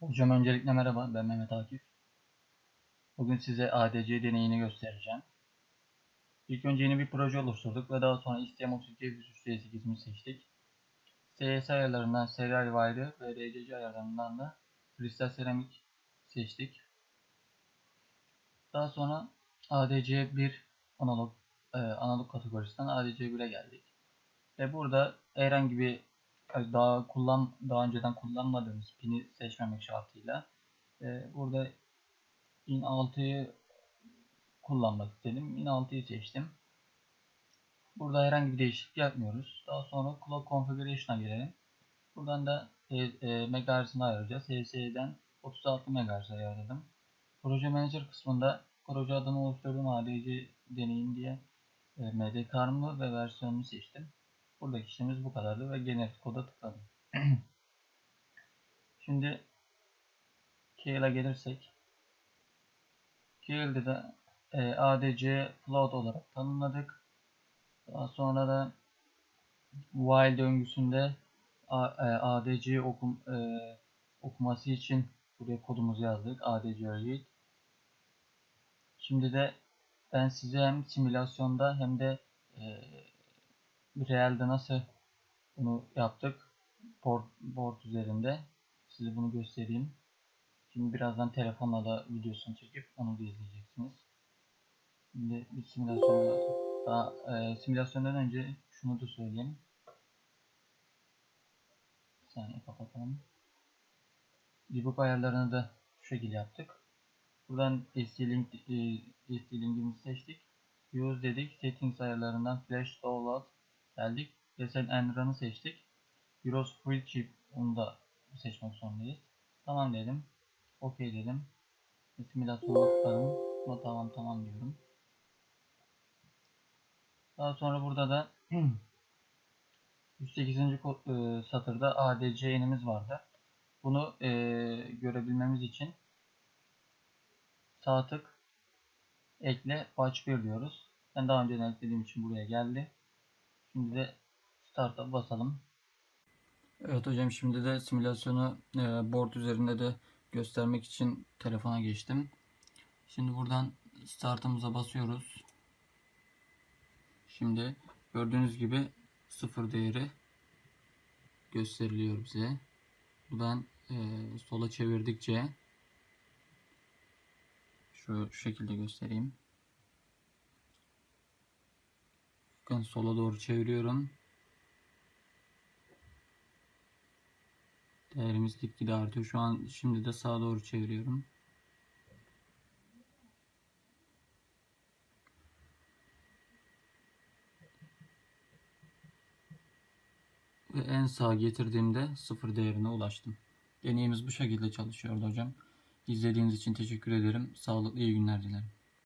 Hocam öncelikle merhaba, ben Mehmet Akif. Bugün size ADC deneyini göstereceğim. İlk önce yeni bir proje oluşturduk ve daha sonra STM32 C8'imizi seçtik. CS ayarlarından serial wire ve RCC ayarlarından da kristal seramik seçtik. Daha sonra ADC1 analog e, analog kategorisinden ADC1'e geldik. Ve burada herhangi bir daha kullan daha önceden kullanmadığımız pini seçmemek şartıyla e, burada in 6'yı kullanmak istedim. In 6'yı seçtim. Burada herhangi bir değişiklik yapmıyoruz. Daha sonra Clock Configuration'a gelelim. Buradan da e, e, megahertz'ini ayarlayacağız. HS'den 36 MHz ayarladım. Proje Manager kısmında proje adını oluşturduğum ADC deneyim diye e, MD karmı ve versiyonunu seçtim. Buradaki işlemimiz bu kadardı ve generate koda tıkladım. Şimdi Keyl'a gelirsek Keyl'de de e, ADC float olarak tanımladık. Daha sonra da while döngüsünde A, e, ADC okum, e, okuması için buraya kodumuzu yazdık. ADC read. Şimdi de ben size hem simülasyonda hem de e, realde nasıl bunu yaptık board, board üzerinde size bunu göstereyim. Şimdi birazdan telefonla da videosunu çekip onu da izleyeceksiniz. Şimdi bir simülasyon. Daha e, simülasyondan önce şunu da söyleyeyim. Bir saniye kapatalım. Debug ayarlarını da şu şekilde yaptık. Buradan SD-Link e, SD-Link'imizi seçtik. Use dedik. Settings ayarlarından Flash Download geldik. Desel and Run'ı seçtik. Euros Free Chip onu da seçmek zorundayız. Tamam dedim. OK dedim. Simülasyonu tıkladım. Buna tamam tamam diyorum. Daha sonra burada da 108. e, satırda ADC enimiz vardı. Bunu e, görebilmemiz için sağ tık ekle batch 1 diyoruz. Ben daha önce eklediğim için buraya geldi. Şimdi start'a basalım. Evet hocam şimdi de simülasyonu e, board üzerinde de göstermek için telefona geçtim. Şimdi buradan start'ımıza basıyoruz. Şimdi gördüğünüz gibi sıfır değeri gösteriliyor bize. Buradan e, sola çevirdikçe şu, şu şekilde göstereyim. Bakın sola doğru çeviriyorum. Değerimiz gitgide artıyor. Şu an şimdi de sağa doğru çeviriyorum. Ve en sağa getirdiğimde sıfır değerine ulaştım. Deneyimiz bu şekilde çalışıyordu hocam. İzlediğiniz için teşekkür ederim. Sağlıklı iyi günler dilerim.